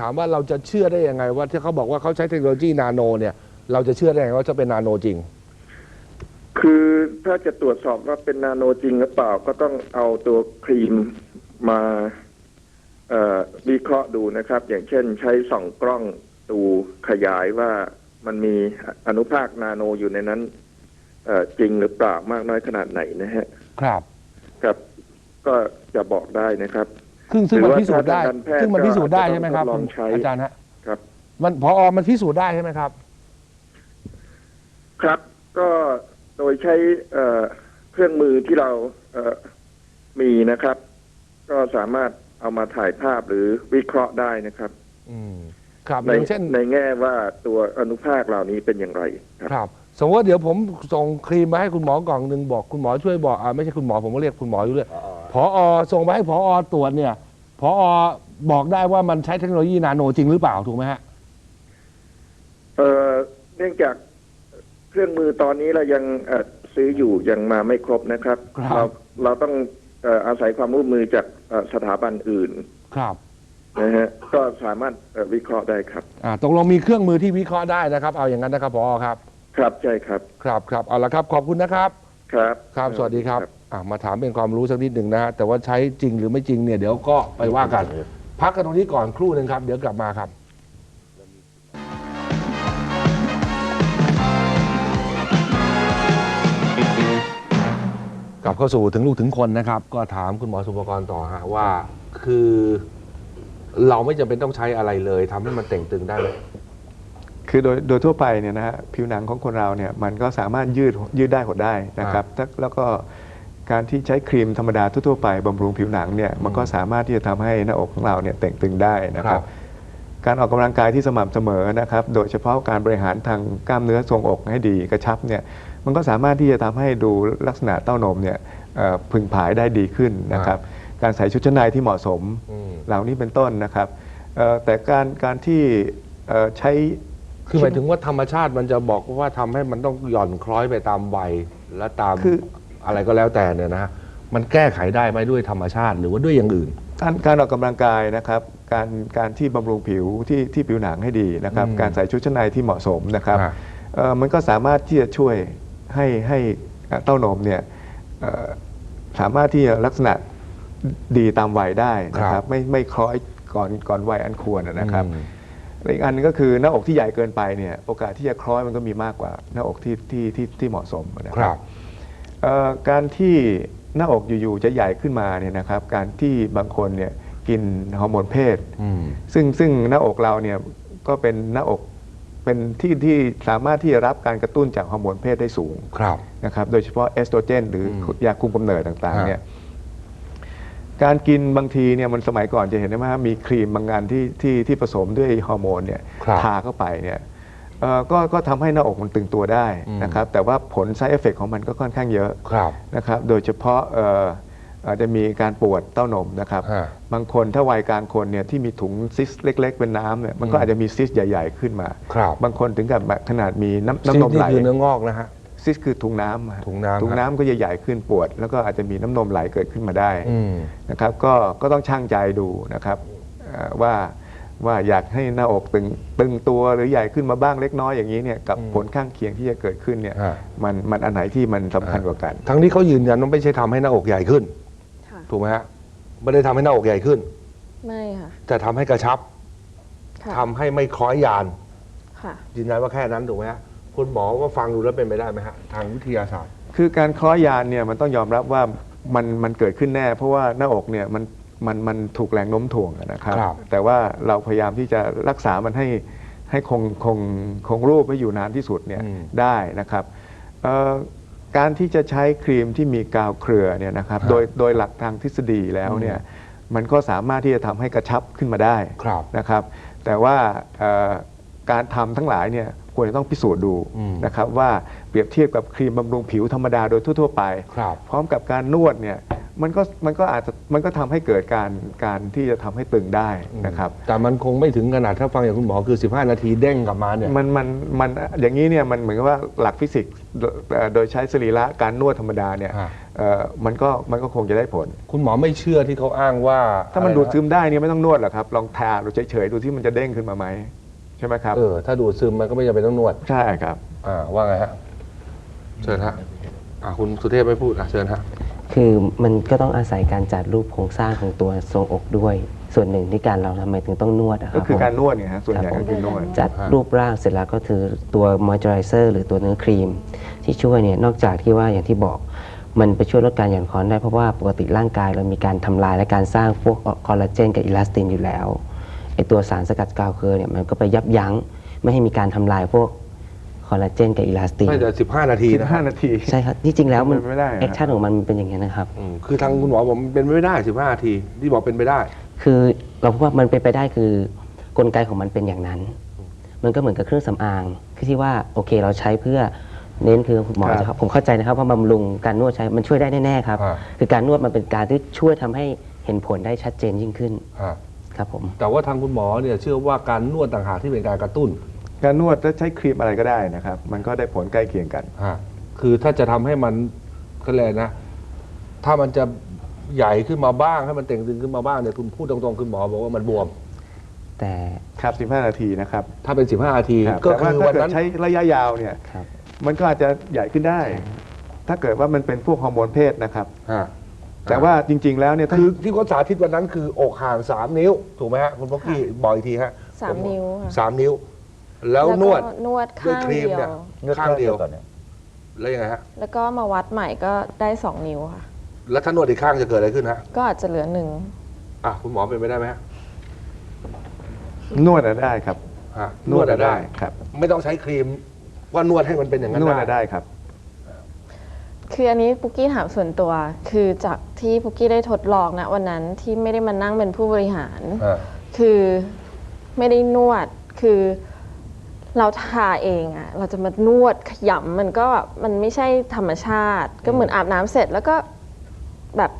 ถามว่าเราจะเชื่อได้ยังไง ว่าที่เขาบอกว่าเขาใช้เทคโนโลยีนาโนเนี่ย เราจะเชื่อได้ยังไงว่าจะเป็นนาโนจริง คือถ้าจะตรวจสอบว่าเป็นนาโนจริงหรือเปล่าก็ต้องเอาตัวครีมมาเอ่อวิเคราะห์ดูนะครับ อย่างเช่น ใช้ส่องกล้องดูขยายว่ามันมีอนุภาคนาโนอยู่ในนั้นเอ่อจริงหรือเปล่ามากน้อยขนาดไหนนะฮะ ครับ ครับ ก็จะบอกได้นะครับ ซึ่งซึ่งมันหรือว่าพิสูจน์ได้ทางการแพทย์ซึ่งมันพิสูจน์ได้ก็ใช่ไหมครับทดลองใช้อาจารย์ฮะครับ มันพอมันพิสูจน์ได้ใช่ไหมครับ ครับก็โดยใช้เอ่อเครื่องมือที่เราเอ่อมีนะครับ ก็สามารถเอามาถ่ายภาพหรือวิเคราะห์ได้นะครับอืมครับในอย่างเช่นในแง่ว่าตัวอนุภาคเหล่านี้เป็นอย่างไรครับครับ สมมติว่าเดี๋ยวผมส่งครีมมาให้คุณหมอกล่องหนึ่งบอกคุณหมอช่วยบอกอ่าไม่ใช่คุณหมอผมก็เรียกคุณหมออยู่เลยพอส่งไปให้พอตรวจเนี่ยพอบอกได้ว่ามันใช้เทคโนโลยีนาโนจริงหรือเปล่าถูกไหมฮะเอ่อเนื่องจากเครื่องมือตอนนี้เรายังเอ่อซื้ออยู่ยังมาไม่ครบนะครับครับเราเราต้องเอ่ออาศัยความร่วมมือจากเอ่อสถาบันอื่น ครับนะฮะก็สามารถเอ่อวิเคราะห์ได้ครับอ่าตกลงมีเครื่องมือที่วิเคราะห์ได้นะครับ เอาอย่างนั้นนะครับพอครับ ครับใช่ครับ ครับครับเอาละครับ ขอบคุณนะครับ ครับ ครับ สวัสดีครับอ่ามาถามเป็นความรู้สักนิดหนึ่งนะฮะแต่ว่าใช้จริงหรือไม่จริงเนี่ยเดี๋ยวก็ไปว่ากัน พักกันตรงนี้ก่อนครู่หนึ่งครับ เดี๋ยวกลับมาครับ กลับเข้าสู่ถึงลูกถึงคนนะครับ ก็ถามคุณหมอสุภกรต่อฮะว่าคือ เราไม่จำเป็นต้องใช้อะไรเลยทำให้มันเต่งตึงได้ไหม คือโดยโดยทั่วไปเนี่ยนะฮะผิวหนังของคนเราเนี่ยมันก็สามารถยืดยืดได้หดได้นะครับถ้าแล้วก็การที่ใช้ครีมธรรมดาทั่วๆไปบำรุงผิวหนังเนี่ยมันก็สามารถที่จะทำให้หน้าอกของเราเนี่ยเต่งตึงได้นะคครัรับบการออกกำลังกายที่สม่ำเสมอนะครับ โดยเฉพาะการบริหารทางกล้ามเนื้อทรวงอกให้ดีกระชับเนี่ยมันก็สามารถที่จะทำให้ดูลักษณะเต้านมเนี่ยเอ่อพึงผายได้ดีขึ้นนะครับ การใส่ชุดชั้นในที่เหมาะสมอืมเหล่านี้เป็นต้นนะครับเอ่อแต่การการที่เอ่อใช้ คือหมายถึงว่าธรรมชาติมันจะบอกว่าทำให้มันต้องหย่อนคล้อยไปตามวัยและตามคืออะไรก็แล้วแต่เนี่ยนะฮะมันแก้ไขได้ไหมด้วยธรรมชาติหรือว่าด้วยอย่างอื่น การการออกกำลังกายนะครับการการที่บำรุงผิวที่ที่ผิวหนังให้ดีนะครับอืมการใส่ชุดชั้นในที่เหมาะสมนะครับฮะเอ่อมันก็สามารถที่จะช่วยให้ให้เต้านมเนี่ยเอ่อสามารถที่จะลักษณะดีตามวัยได้นะครับ ไม่ไม่คล้อยก่อนก่อนวัยอันควรนะครับ อืมและอีกอันหนึงก็คือหน้าอกที่ใหญ่เกินไปเนี่ยโอกาสที่จะคล้อยมันก็มีมากกว่าหน้าอกที่ที่ที่ที่เหมาะสมนะคครัรับบเอ่อการที่หน้าอกอยู่ๆจะใหญ่ขึ้นมาเนี่ยนะครับการที่บางคนเนี่ยกินฮอร์โมนเพศ อืม ซึ่งซึ่งหน้าอกเราเนี่ยก็เป็นหน้าอกเป็นที่ที่สามารถที่จะรับการกระตุ้นจากฮอร์โมนเพศได้สูงครับ นะครับโดยเฉพาะเอสโตรเจนหรืออมยาคุมกำเนิดต่างฮะๆเนี่ย การกินบางทีเนี่ยมันสมัยก่อนจะเห็นได้ไหมครับมีครีมบางงานที่ที่ที่ผสมด้วยฮอร์โมนเนี่ยครับทาเข้าไปเนี่ยเอ่อก็ก็ทำให้หน้าอกมันตึงตัวได้อืมนะครับแต่ว่าผล side effect ของมันก็ค่อนข้างเยอะครับ นะครับโดยเฉพาะเอ่ออาจจะมีการปวดเต้านมนะครับฮะ บางคนถ้าวัยกลางคนเนี่ยที่มีถุงซิสเล็ก ๆ เป็นน้ำเนี่ยมันก็อืมอาจจะมีซิสใหญ่ ๆ ขึ้นมา ครับบางคนถึงกับแบบขนาดมีน้ำซีน้ำนมนี่ไหลคือเนื้องอกนะฮะ ซิสคือถุงน้ำอะถุงน้ำถุงครับน้ำก็จะใหญ่ขึ้นปวด แล้วก็อาจจะมีน้ำนมไหลเกิดขึ้นมาได้อืมนะครับก็ก็ต้องช่างใจดูนะครับเอ่อว่าว่าอยากให้หน้าอกตึงตึงตัวหรือใหญ่ขึ้นมาบ้างเล็กน้อยอย่างนี้เนี่ยกับอืมผลข้างเคียงที่จะเกิดขึ้นเนี่ยฮะมันมันอันไหนที่มันสำคัญกว่ากัน ทั้งนี้เขายืนยันว่าไม่ใช่ทำให้หน้าอกใหญ่ขึ้นค่ะถูกไหมฮะไม่ได้ทำให้หน้าอกใหญ่ขึ้น ไม่ค่ะแต่ทำให้กระชับค่ะทำให้ไม่คล้อยยานค่ะยืนยันว่าแค่นั้นถูกไหมฮะ คุณหมอก็ฟังดูแล้วเป็นไปได้ไหมฮะทางวิทยาศาสตร์ คือการคล้อยยานเนี่ยมันต้องยอมรับว่ามันมันเกิดขึ้นแน่ เพราะว่าหน้าอกเนี่ยมันมันมันถูกแรงโน้มถ่วงอะนะครับ ครับ แต่ว่าเราพยายามที่จะรักษามันให้ให้คงคงคงรูปไว้อยู่นานที่สุดเนี่ยอืมได้นะครับเอ่อการที่จะใช้ครีมที่มีกาวเครือเนี่ยนะครับครับ โดยโดยหลักทางทฤษฎีแล้วเนี่ยมันก็สามารถที่จะทำให้กระชับขึ้นมาได้ ครับ นะครับแต่ว่าเอ่อการทำทั้งหลายเนี่ย ควรจะต้องพิสูจน์ดูอืมนะครับว่าเปรียบเทียบกับครีมบำรุงผิวธรรมดาโดยทั่ว ๆ ไปครับพร้อมกับการนวดเนี่ยมันก็มันก็อาจจะมันก็ทำให้เกิดการการที่จะทำให้ตึงได้นะครับ แต่มันคงไม่ถึงขนาดถ้าฟังอย่างคุณหมอคือ 15 นาทีเด้งกลับมาเนี่ย มันมันมันอย่างนี้เนี่ยมันเหมือนกับว่าหลักฟิสิกส์โดยเอ่อโดยใช้สรีระการนวดธรรมดาเนี่ยฮะเอ่อมันก็มันก็คงจะได้ผล คุณหมอไม่เชื่อที่เขาอ้างว่าถ้ามันอะไระดูดซึมได้เนี่ยไม่ต้องนวดหรอกครับลองทาดูเฉยๆดูที่มันจะเด้งขึ้นมาไหม ใช่ไหมครับ เออ ถ้าดูดซึมมันก็ไม่จำเป็นต้องนวด ใช่ครับ อ่า ว่าไงฮะ เชิญฮะ อ่า คุณสุเทพไม่พูด อะ เชิญฮะ คือมันก็ต้องอาศัยการจัดรูปโครงสร้างของตัวทรงอกด้วย ส่วนหนึ่งที่การเราทำไมถึงต้องนวดอะคก็รับคือผม การนวดเนี่ยฮะส่วนใหญ่ครับก็คือนวด จัดรูปร่างเสร็จแล้วก็คือตัวมอยเจอไรเซอร์หรือตัวเนื้อครีม ที่ช่วยเนี่ยนอกจากที่ว่าอย่างที่บอก มันไปช่วยลดการหย่อนคล้อนได้เพราะว่าปกติร่างกายเรามีการทำลายและการสร้างพวกคอลลาเจนกับอิลาสตินอยู่แล้ว ไอตัวสารสกัดกาวเคอร์เนี่ยมันก็ไปยับยั้งไม่ให้มีการทำลายพวกคอลลาเจนกับอิลาสตินไม่แต่สิบห้านาทีนะ15 นาที ใช่ครับที่จริงแล้วมันเป็นไปไม่ได้อะ แอคชั่นของมันเป็นอย่างนี้ยนะครับ อืมคือทางคุณหมอบอกมันเป็นไปไม่ได้สิบห้านาที ที่บอกเป็นไปได้ คือเราพบว่ามันเป็นไปได้คือกลไกของมันเป็นอย่างนั้น มันก็เหมือนกับเครื่องสำอางคือที่ว่าโอเคเราใช้เพื่อเน้นคือคุณหมอครับจะครับผมเข้าใจนะครับว่าบำรุงการนวดใช้มันช่วยได้แน่ๆครับ อ่า คือการนวดมันเป็นการที่ช่วยทำให้เห็นผลได้ชัดเจนยิ่งขึ้น อ่า ครับผม แต่ว่าทางคุณหมอเนี่ยเชื่อว่าการนวดต่างหากที่เป็นการกระตุ้นการนวดถ้าใช้ครีมอะไรก็ได้นะครับ มันก็ได้ผลใกล้เคียงกันอ่าคือถ้าจะทำให้มันก็เลยกนะ ถ้ามันจะใหญ่ขึ้นมาบ้างให้มันเต่งตึงขึ้นมาบ้างเนี่ยคุณพูดตรงๆคุณหมอบอกว่ามันบวม แต่ครับ 15 นาทีนะครับถ้าเป็น 15นาที ครับก็แต่ว่าคือถ้าวันเกิดนั้น ใช้ระยะยาวเนี่ย ครับ มันก็อาจจะใหญ่ขึ้นได้ ถ้าเกิดว่ามันเป็นพวกฮอร์โมนเพศนะครับอ่า แต่ว่าจริง ๆ แล้วเนี่ยถ้าคือที่เขาสาธิตวันนั้นคืออกห่างสามนิ้ว ถูกไหมฮะคุณพ็อกกี้บอกอีกทีฮะสามนิ้วค่ะสามนิ้ว แล้วนวดก็นวดด้วยข้างครีมเดียเนี่ยวข้างเดียว แล้วยังไงฮะแล้วก็มาวัดใหม่ก็ได้สองนิ้วค่ะ แล้วถ้านวดอีกข้างจะเกิดอะไรขึ้นฮะก็อาจจะเหลือหนึ่งอะคุณหมอเป็นไปได้ไหมฮะนวดอะได้ครับฮะนวดอะได้ ครับ ไม่ต้องใช้ครีมว่านวดให้มันเป็นอย่างนั้นนวดได้อะได้ครับ คืออันนี้ปุกกี้ถามส่วนตัว คือจากที่ปุกกี้ได้ทดลองนะวันนั้นที่ไม่ได้มานั่งเป็นผู้บริหาร อ่า คือไม่ได้นวดคือเราทาเองอะเราจะมานวดขยำมันก็แบบมันไม่ใช่ธรรมชาติ ก็เหมือนอาบน้ำเสร็จแล้วก็แบบ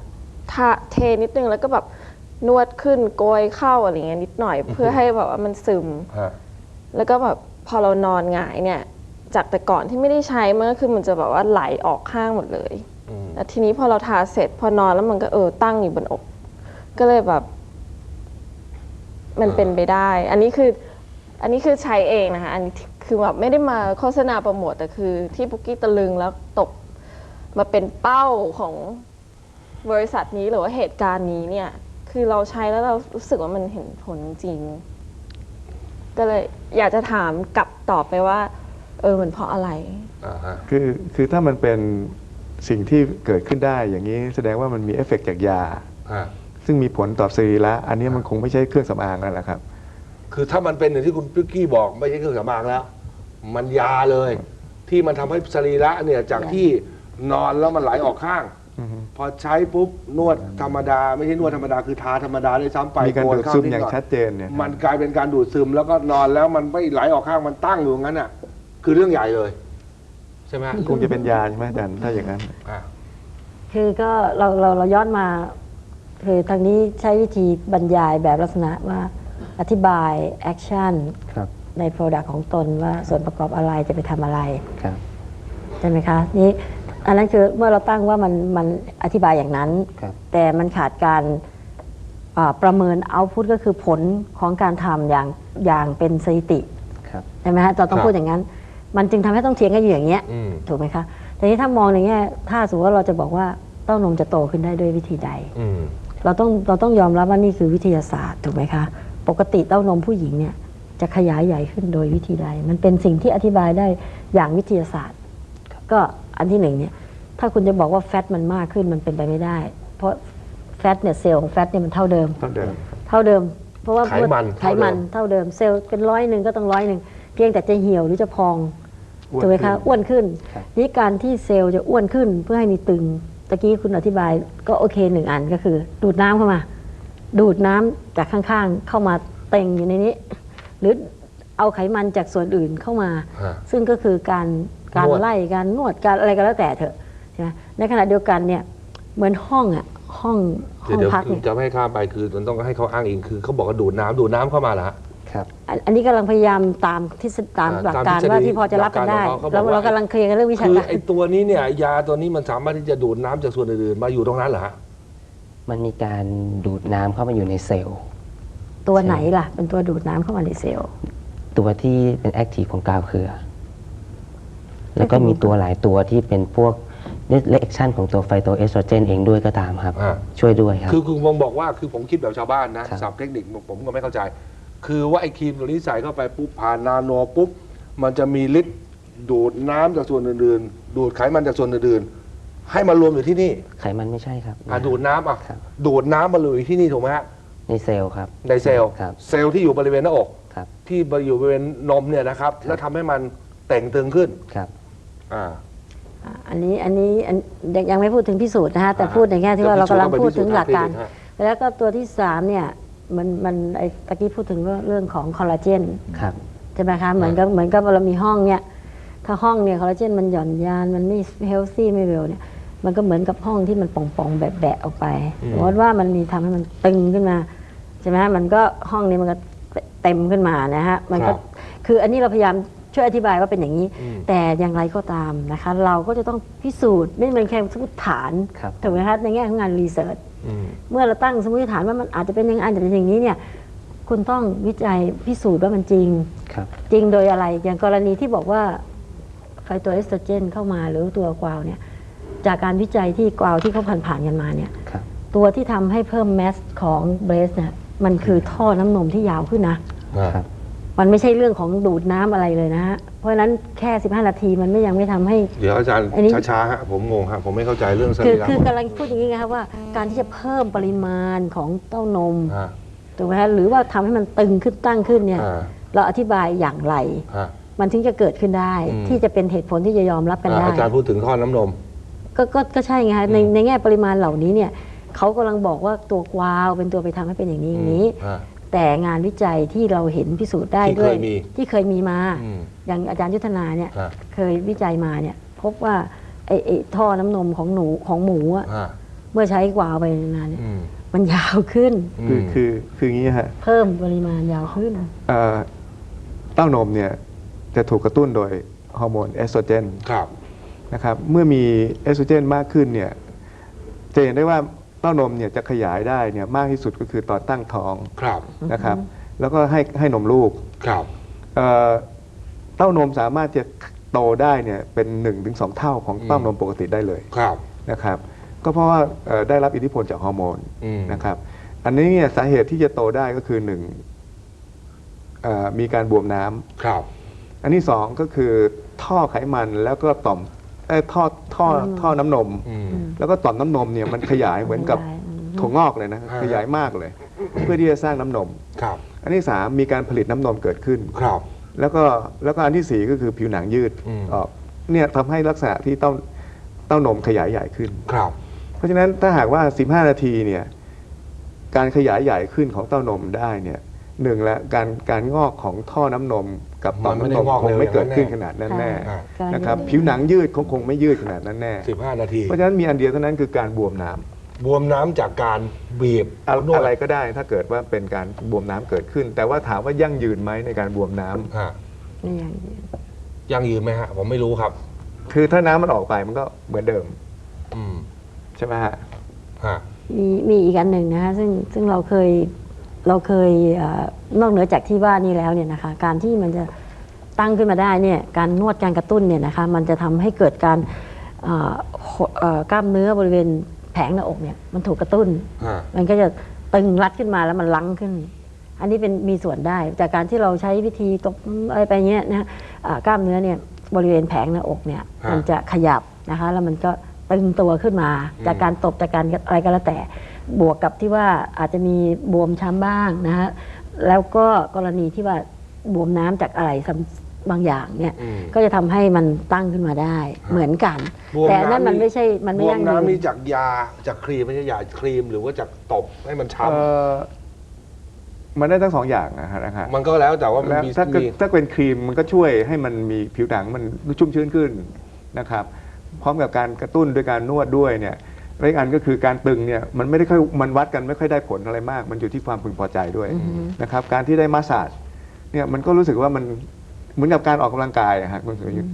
ทาเทนิดนึงแล้วก็แบบนวดขึ้นโกยเข้าอะไรเงี้ยนิดหน่อย เพื่อให้แบบว่ามันซึม ฮะ แล้วก็แบบพอเรานอนหงายเนี่ย จากแต่ก่อนที่ไม่ได้ใช้มันก็คือมันจะแบบว่าไหลออกข้างหมดเลยอืมแล้วทีนี้พอเราทาเสร็จพอนอนแล้วมันก็เออตั้งอยู่บนอก ก็เลยแบบ มันเป็นไปได้ อันนี้คือ อันนี้คือใช้เองนะคะอันนี้คือแบบไม่ได้มาโฆษณาโปรโมทแต่คือ ที่ปุกกี้ตะลึงแล้วตกมาเป็นเป้าของบริษัทนี้หรือว่าเหตุการณ์นี้เนี่ย คือเราใช้แล้วเรารู้สึกว่ามันเห็นผลจริง ก็เลยอยากจะถามกลับตอบไปว่า เออมันเพราะอะไร อ่าฮะ คือคือถ้ามันเป็นสิ่งที่เกิดขึ้นได้อย่างนี้แสดงว่ามันมีเอฟเฟกต์จากยา ฮะ ซึ่งมีผลต่อสรีระอันนี้มันคงไม่ใช่เครื่องสำอางนั่นแหละครับ คือถ้ามันเป็นอย่างที่คุณปิ๊กกี้บอกไม่ใช่เครื่องสำอางแล้ว มันยาเลย ที่มันทำให้สรีระเนี่ยจากที่นอนแล้วมันไหลออกข้างพอใช้ปุ๊บนวดธรรมดา ไม่ใช่นวดธรรมดาคือทาธรรมดาด้วยซ้ำไปมีการโนดูดเข้ซึมนิอย่างหน่ชัดเจนเนี่ยมันกลายเป็นการดูดซึมแล้วก็นอนแล้วมันไม่ไหลออกข้างมันตั้งอยู่อย่างนั้นอะ คือเรื่องใหญ่เลย ใช่ไหมคงจะเป็นยาใช่ไหมอาจารย์ถ้าอย่างนั้น อะคือก็เราเราเราย้อนมา คือทางนี้ใช้วิธีบรรยายแบบลักษณะว่าอธิบายแอคชั่นครับ ใน Product ของตนว่าส่วนประกอบอะไรจะไปทำอะไร ครับ ใช่ไหมคะนี่อันนั้นคือเมื่อเราตั้งว่ามันมันอธิบายอย่างนั้น ครับ แต่มันขาดการอ่าประเมินเอาพุทก็คือผลของการทำอย่างอย่างเป็นสถิติ ครับ ใช่ไหมฮะเราต้องครับพูดอย่างนั้น มันจึงทำให้ต้องเถียงกันอยู่อย่างเงี้ยอืมถูกไหมคะแต่นี้ถ้ามองในแง่ถ้าสมมติว่าเราจะบอกว่าเต้านมจะโตขึ้นได้ด้วยวิธีใดอืมเราต้องเราต้องยอมรับว่านี่คือวิทยาศาสตร์ถูกไหมคะปกติเต้านมผู้หญิงเนี่ยจะขยายใหญ่ขึ้นโดยวิธีใด มันเป็นสิ่งที่อธิบายได้อย่างวิทยาศาสตร์ ก็อันที่หนึ่งเนี่ยถ้าคุณจะบอกว่าแฟตมันมากขึ้นมันเป็นไปไม่ได้ เพราะแฟตเนี่ยเซลล์ของแฟตเนี่ยมันเท่าเดิม เท่าเดิมเท่าเดิม เพราะว่าไขมันไขมันเท่าเดิมเซลล์เป็นร้อยหนึ่งก็ต้องร้อยหนึ่งเพียงแต่จะเหี่ยวหรือจะพองอ้วน ถูกไหมคะขึ้นอ้วนขึ้นครับนี่การที่เซลล์จะอ้วนขึ้นเพื่อให้มีตึงตะกี้คุณอธิบายก็โอเคหนึ่งอันก็คือ ดูดน้ำเข้ามา ดูดน้ำจากข้างๆ เข้ามาเต็งอยู่ในนี้ หรือเอาไขมันจากส่วนอื่นเข้ามาฮะซึ่งก็คือการการนวดไล่การนวดการอะไรก็แล้วแต่เถอะใช่ไหมในขณะเดียวกันเนี่ยเหมือนห้องอะห้องห้เดี๋ยวองเดี๋ยวพักเนี่ยจะไม่ให้ข้ามไปคือมันต้องให้เขาอ้างอิงคือเขาบอกว่าดูดน้ำดูดน้ำเข้ามาเหรอฮะ ครับ อันอันนี้กำลังพยายามตามทฤษฎีตามอ่าหลักตามการทฤษฎีว่าที่พอจะรับกันได้หลักการของเขาเขาเราบอกว่า เรากำลังเคลียร์กันเรื่องวิชาคือการ ไอ้ตัวนี้เนี่ยยาตัวนี้มันสามารถที่จะดูดน้ำจากส่วนอื่นๆมาอยู่ตรงนั้นเหรอฮะมันมีการดูดน้ำเข้ามาอยู่ในเซลล์ ตัวไหนล่ะ เป็นตัวดูดน้ำเข้ามาในเซลล์ ตัวที่เป็นแอคทีฟของกาวเครือ แล้วก็มีตัวหลายตัวที่เป็นพวกเลคชั่นของตัวไฟโตเอสโตรเจนเองด้วยก็ตามครับ อ่าช่วยด้วยครับ คือคุณผมบอกว่าคือผมคิดแบบชาวบ้านนะครับ ศัพท์เทคนิคผมก็ไม่เข้าใจ คือว่าไอ้ครีมตัวนี้ใส่เข้าไปปุ๊บผ่านนาโนปุ๊บมันจะมีฤทธิ์ดูดน้ำจากส่วนอื่นๆ ดูดไขมันจากส่วนอื่นๆ ให้มารวมอยู่ที่นี่ไขมันไม่ใช่ครับ อะดูดน้ำอะครับ ดูดน้ำมารวมอยู่ที่นี่ถูกไหมฮะในเซลล์ครับ ในเซลล์ครับ เซลล์ที่อยู่บริเวณหน้าอก ครับ ที่อยู่บริเวณนมเนี่ยนะครับ แล้วทำให้มันแต่งตึงขึ้นครับ อ่า อ่าอันนี้อันนี้อันยังยังไม่พูดถึงพิสูจน์นะฮะแต่อ่าฮะพูดในแง่ที่ว่าจะเราพิสูจน์กำลังต้องไปพูดถึงพิสูจน์หลักการทางคลินิกฮะแล้วก็ตัวที่สามเนี่ย มันมันไอ้ตะกี้พูดถึงเรื่องเรื่องของคอลลาเจนครับ ใช่ไหมคะเหมือนกับเหมือนกับเรามีห้องเนี่ยถ้าห้องเนี่ยคอลลาเจนมันหย่อนยานมันไม่เฮลซี่ไม่เวลเนี่ยมันก็เหมือนกับห้องที่มันป่องๆแบบแบะออกไปสมมติว่ามันมีทำให้มันตึงขึ้นมาใช่ไหมฮะมันก็ห้องนี้มันก็เต็มขึ้นมานะฮะมันคก็รับคืออันนี้เราพยายามช่วยอธิบายว่าเป็นอย่างนี้อืมแต่อย่างไรก็ตามนะคะ เราก็จะต้องพิสูจน์ไม่เป็นแค่สมมติฐานครับถูกไหมคะในแง่ของงานรีเสิร์ชอืม เมื่อเราตั้งสมมติฐานว่ามันอาจจะเป็นอย่างนั้นอาจจะเป็นอย่างนี้เนี่ย คุณต้องวิจัยพิสูจน์ว่ามันจริงครับ จริงโดยอะไร อย่างกรณีที่บอกว่าไฟตัวเอสโตรเจนเข้ามาหรือตัวกวาวเนี่ย จากการวิจัยที่กวาวที่เขาผ่านๆกันมาเนี่ยครับตัวที่ทำให้เพิ่มแมสของเบรสเนี่ยมันคือท่อน้ำนมที่ยาวขึ้นนะครับ มันไม่ใช่เรื่องของดูดน้ำอะไรเลยนะฮะ เพราะฉะนั้นแค่ 15 นาทีมันไม่ยังไม่ทำให้ เดี๋ยวอาจารย์อันนี้ ช้าๆฮะผมงงฮะผมไม่เข้าใจเรื่องสคือรีระคือกำลังพูดอย่างนี้ไงครับว่าการที่จะเพิ่มปริมาณของเต้านมอ่าถูกไหมฮะหรือว่าทำให้มันตึงขึ้นตั้งขึ้นเนี่ย อ่าเราอธิบายอย่างไร ฮะ มันถึงจะเกิดขึ้นได้ อืม ที่จะเป็นเหตุผลที่จะยอมรับกันอ่าได้ อาจารย์พูดถึงท่อน้ำนม ก็ก็ก็ใช่ไงฮะในในแง่ปริมาณเหล่านี้เนี่ยเขากำลังบอกว่าตัวกวาวเป็นตัวไปทำให้เป็นอย่างนี้อย่างนี้อ่า แต่งานวิจัยที่เราเห็นพิสูจน์ได้ที่ด้วยเคยมีที่เคยมีมา อืมอย่างอาจารย์ยุทธนาเนี่ยอ่าเคยวิจัยมาเนี่ยพบว่าไอ้ไอ้ท่อน้ำนมของหนูของหมูอะอ่าเมื่อใช้กวาวไปนานๆเนี่ยอืมมันยาวขึ้น คือคือคืออย่างนี้ฮะเพิ่มปริมาณยาวขึ้น เอ่อเต้านมเนี่ยจะถูกกระตุ้นโดยฮอร์โมนเอสโตรเจน ครับ นะครับเมื่อมีเอสโตรเจนมากขึ้นเนี่ยจะเห็นได้ว่า เต้านมเนี่ยจะขยายได้เนี่ยมากที่สุดก็คือตอนตั้งท้องครับนะครับ แล้วก็ให้ให้นมลูกครับเอ่อเต้านมสามารถจะโตได้เนี่ยเป็น1นถึงสเท่าของเต้านมปกติได้เลยครับนะครับ ก็เพราะว่าเอ่อได้รับอิทธิพลจากฮอร์โมนอืม นะครับ อันนี้เนี่ยสาเหตุที่จะโตได้ก็คือหนึ่งเอ่อมีการบวมน้ำ ครับ อันที่สองก็คือท่อไขมันแล้วก็ต่อม เอ้ยท่อท่อท่อน้ำนม อืม แล้วก็ต่อมน้ำนมเนี่ยมันขยายเหมือนกับขยายอืมถั่วงอกเลยนะอ่าขยายมากเลย เพื่อที่จะสร้างน้ำนม ครับอันที่สามมีการผลิตน้ำนมเกิดขึ้น ครับ แล้วก็แล้วก็อันที่สี่ก็คือผิวหนังยืดอืม ออกเนี่ยทำให้ลักษณะที่เต้าเต้านมขยายใหญ่ขึ้น ครับ เพราะฉะนั้นถ้าหากว่า 15 นาทีเนี่ยการขยายใหญ่ขึ้นของเต้านมได้เนี่ยหนึ่งละการการงอกของท่อน้ำนม กับต่อมมันไม่น้ำนได้มงอกคงไม่เร็วเกิดขึ้นอขย่างนั้นาดนนั้นแน่อ่าการนะครับยืดผิวหนังยืดคงคงไม่ยืดขนาดนั้นแน่สิบห้านาที เพราะฉะนั้นมีอันเดียวเท่านั้นคือการบวมน้ำบวมน้ำจากการบีบอะนวดอะไรก็ได้ถ้าเกิดว่าเป็นการบวมน้ำเกิดขึ้น แต่ว่าถามว่ายั่งยืนไหมในการบวมน้ำฮะนี่อย่างนี้ยังยืนไหมฮะ ผมไม่รู้ครับ คือถ้าน้ำมันออกไปมันก็เหมือนเดิมอืมใช่ไหมฮะ ฮะ มีมีอีกอันหนึ่งนะคะซึ่งซึ่งเราเคย เราเคยเออนอกเหนือจากที่ว่านี่แล้วเนี่ยนะคะการที่มันจะตั้งขึ้นมาได้เนี่ยการนวดการกระตุ้นเนี่ยนะคะมันจะทำให้เกิดการเอ่อโหเอ่อกล้ามเนื้อบริเวณแผงหน้าอกเนี่ยมันถูกกระตุ้นฮะมันก็จะตึงรัดขึ้นมาแล้วมันลังขึ้น อันนี้เป็นมีส่วนได้จากการที่เราใช้วิธีตบอะไรไปเงี้ยนะอ่ากล้ามเนื้อเนี่ยบริเวณแผงหน้าอกเนี่ยมันจะขยับนะคะแล้วมันก็ตึงตัวขึ้นมา จากการตบจากการอะไรก็แล้วแต่ บวกกับที่ว่าอาจจะมีบวมช้ำบ้างนะฮะแล้วก็กรณีที่ว่าบวมน้ำจากอะไรซ้ำบางอย่างเนี่ยอืม ก็จะทำให้มันตั้งขึ้นมาได้ เหมือนกัน บวมแต่อันนั้นำมันไม่ใช่มันไม่บวยั่มงยืน้ำนนี่จากยาจากครีมไม่ใช่ยาครีมหรือว่าจากตบให้มันช้เอ่อมันได้ทั้งสองอย่างนะฮะนะฮะำมันก็แล้วแต่ว่ามันแล้วมีถ้าเกิดมี ถ้าเป็นครีมมันก็ช่วยให้มันมีผิวหนังมันชุ่มชื้นขึ้นนะครับ พร้อมกับการกระตุ้นด้วยการนวดด้วยเนี่ย และอีกอันก็คือการตึงเนี่ยมันไม่ได้ค่อยมันวัดกันไม่ค่อยได้ผลอะไรมาก มันอยู่ที่ความพึงพอใจด้วยนะครับการที่ได้มาสซาจเนี่ยมันก็รู้สึกว่ามันเหมือนกับการออกกำลังกายอะฮะคุณสุรยุทธ์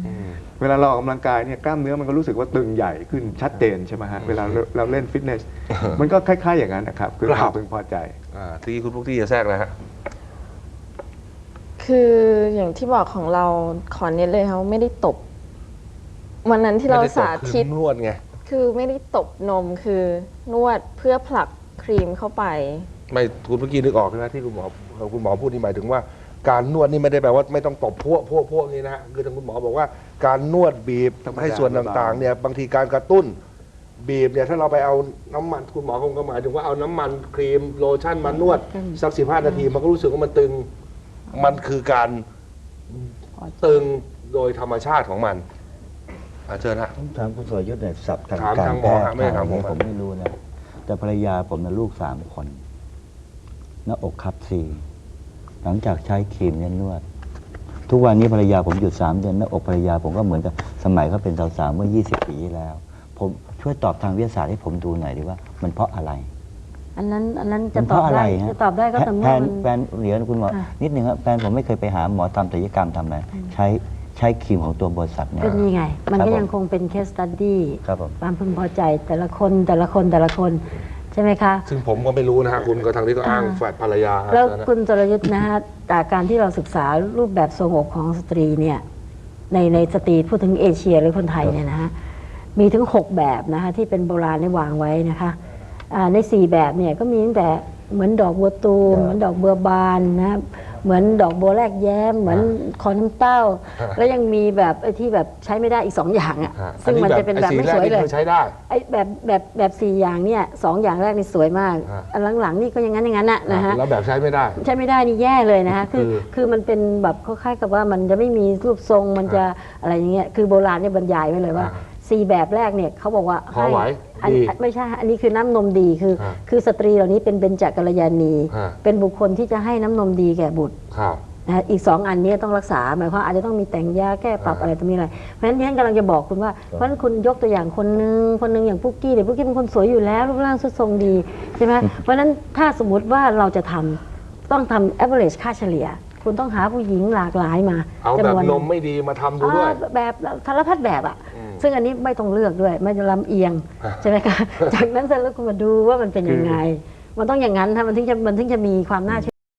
เวลาเราออกกำลังกายเนี่ยกล้ามเนื้อมันก็รู้สึกว่าตึงใหญ่ขึ้นชัดเจนใช่ไหมฮะเวลาเราเราเล่นฟิตเนสมันก็คล้ายๆอย่างนั้นนะครับคือความพึงพอใจอ่าที่คุณพวกที่จะแทรกนะฮะคืออย่างที่บอกของเราขอเน้นเลยค่ะว่าไม่ได้ตบวันนั้นที่เราไม่ได้ตบสาธิตคือนวดไง คือไม่ได้ตบนมคือนวดเพื่อผลักครีมเข้าไป ไม่คุณเมื่อกี้นึกออกใช่ไหมที่คุณหมอคุณหมอพูดนี่หมายถึงว่าการนวดนี่ไม่ได้แปลว่าไม่ต้องตบพวกพวกพวกนี้นะฮะคือทางคุณหมอบอกว่า การนวดบีบธรรมดาให้ส่วนต่างๆเนี่ยบางทีการกระตุ้นบีบเนี่ยถ้าเราไปเอาน้ำมันคุณหมอคงก็หมายถึงว่าเอาน้ำมันครีมโลชั่นมานวดสักสิบห้านาทีมันก็รู้สึกว่ามันตึงมันคือการตึงโดยธรรมชาติของมัน อะเชิญฮะผมถามคุณสรยุทธ์หน่อยศัพท์ทางถามการทางแพหมอทย์ฮะไม่ได้ถามผมผมไม่รู้นะ แต่ภรรยาผมนะลูกสามคนหน้าอกคับสี่หลังจากใช้ครีมเนี่ยนวด ทุกวันนี้ภรรยาผมหยุดสามเดือนหน้าอกภรรยาผมก็เหมือนกับสมัยเขาเป็นสาวๆเมื่อ 20 ปีที่แล้ว ผมช่วยตอบทางวิทยาศาสตร์ให้ผมดูหน่อยดีว่ามันเพราะอะไรอันนั้นอันนั้นมัจะนตเพอบราะอะไรได้ฮะจะตอบได้ก็แต่แฟเมื่อนมันแฟนเดี๋ยวคุณหมอค่ะ นิดนึงครับแฟนผมไม่เคยไปหาหมอทำศัลยกรรมทำอะไรใช้ ใช้ครีมของตัวบริษัทเนี่ย ก็นี่ไง มันครับก็ผมยังคงเป็นเคสตัดดี้ครับผม ความพึงพอใจแต่ละคนแต่ละคนแต่ละคนใช่ไหมคะ ซึ่งผมก็ไม่รู้นะฮะคุณก็ทางที่ก็อ้างอ่า แฝดภรรยาฮะแล้วนะคุณจรยุทธ์นะฮะจากการที่เราศึกษารูปแบบทรงอกของสตรีเนี่ยในในสตรีพูดถึงเอเชียหรือคนไทยเนี่ยนะฮะมีถึง 6 แบบนะคะที่เป็นโบราณได้วางไว้นะคะอ่าใน 4 แบบเนี่ยก็มีตั้งแต่เหมือนดอกบัวตูมเหมือนดอกบัวบานนะ เหมือนดอกบัวแรกแย้ม เหมือนคอน้ำเต้า แล้วยังมีแบบไอ้ที่แบบใช้ไม่ได้อีกสองอย่างอะฮะซึ่งมันจะเป็นแบบไอ้ไม่สีแรสกวยนี่เลยคือใช้ได้ไอ้แบบแบบแบบสี่อย่างเนี่ยสองอย่างแรกนี่สวยมากฮะอันหลังๆนี่ก็อยังงั้นอย่างนั้นน่ะนะฮะแล้วแบบใช้ไม่ได้ ใช้ไม่ได้นี่แย่เลยนะคะคือคือคือมันเป็นแบบคล้ายๆกับว่ามันจะไม่มีรูปทรงมันจะอะไรอย่างเงี้ยคือโบราณเนี่ยบรรยายไว้เลยว่าอ่าสี่แบบแรกเนี่ยเขาบอกว่าพอไหว อันดีไม่ใช่อันนี้คือน้ำนมดีคืออ่าคือสตรีเหล่านี้เป็นเบญจกัลยาณีอ่าเป็นบุคคลที่จะให้น้ำนมดีแก่บุตรครับ นะฮะอีกสองอันนี้ต้องรักษาหมายความว่าอาจจะต้องมีแต่งยาแก้ปรับอ่า อะไรตรงนี้อะไรเพราะฉะนั้นที่ฉันกำลังจะบอกคุณว่าเพราะฉะนั้นคุณยกตัวอย่างคนหนึ่งคนหนึ่งอย่างพุกกี้เดี๋ยวพุกกี้เป็นคนสวยอยู่แล้วรูปร่างสุดทรงดีใช่ไหมเพราะฉะนั้นถ้าสมมติว่าเราจะทำต้องทำ average ค่าเฉลี่ย คุณต้องหาผู้หญิงหลากหลายมาเอาแบบจำว นมไม่ดีมาทำดูด้วย อ่าแบบสารพัดแบบอะซึ่งอันนี้ไม่ต้องเลือกด้วย ไม่จะลำเอียงอ่าใช่ไหมคะ จากนั้นเสร็จแล้วคุณมาดูว่ามันเป็นยังไง มันต้องอย่างนั้นถ้ามันถึงจะมันถึงจะมีความน่าเชื่อ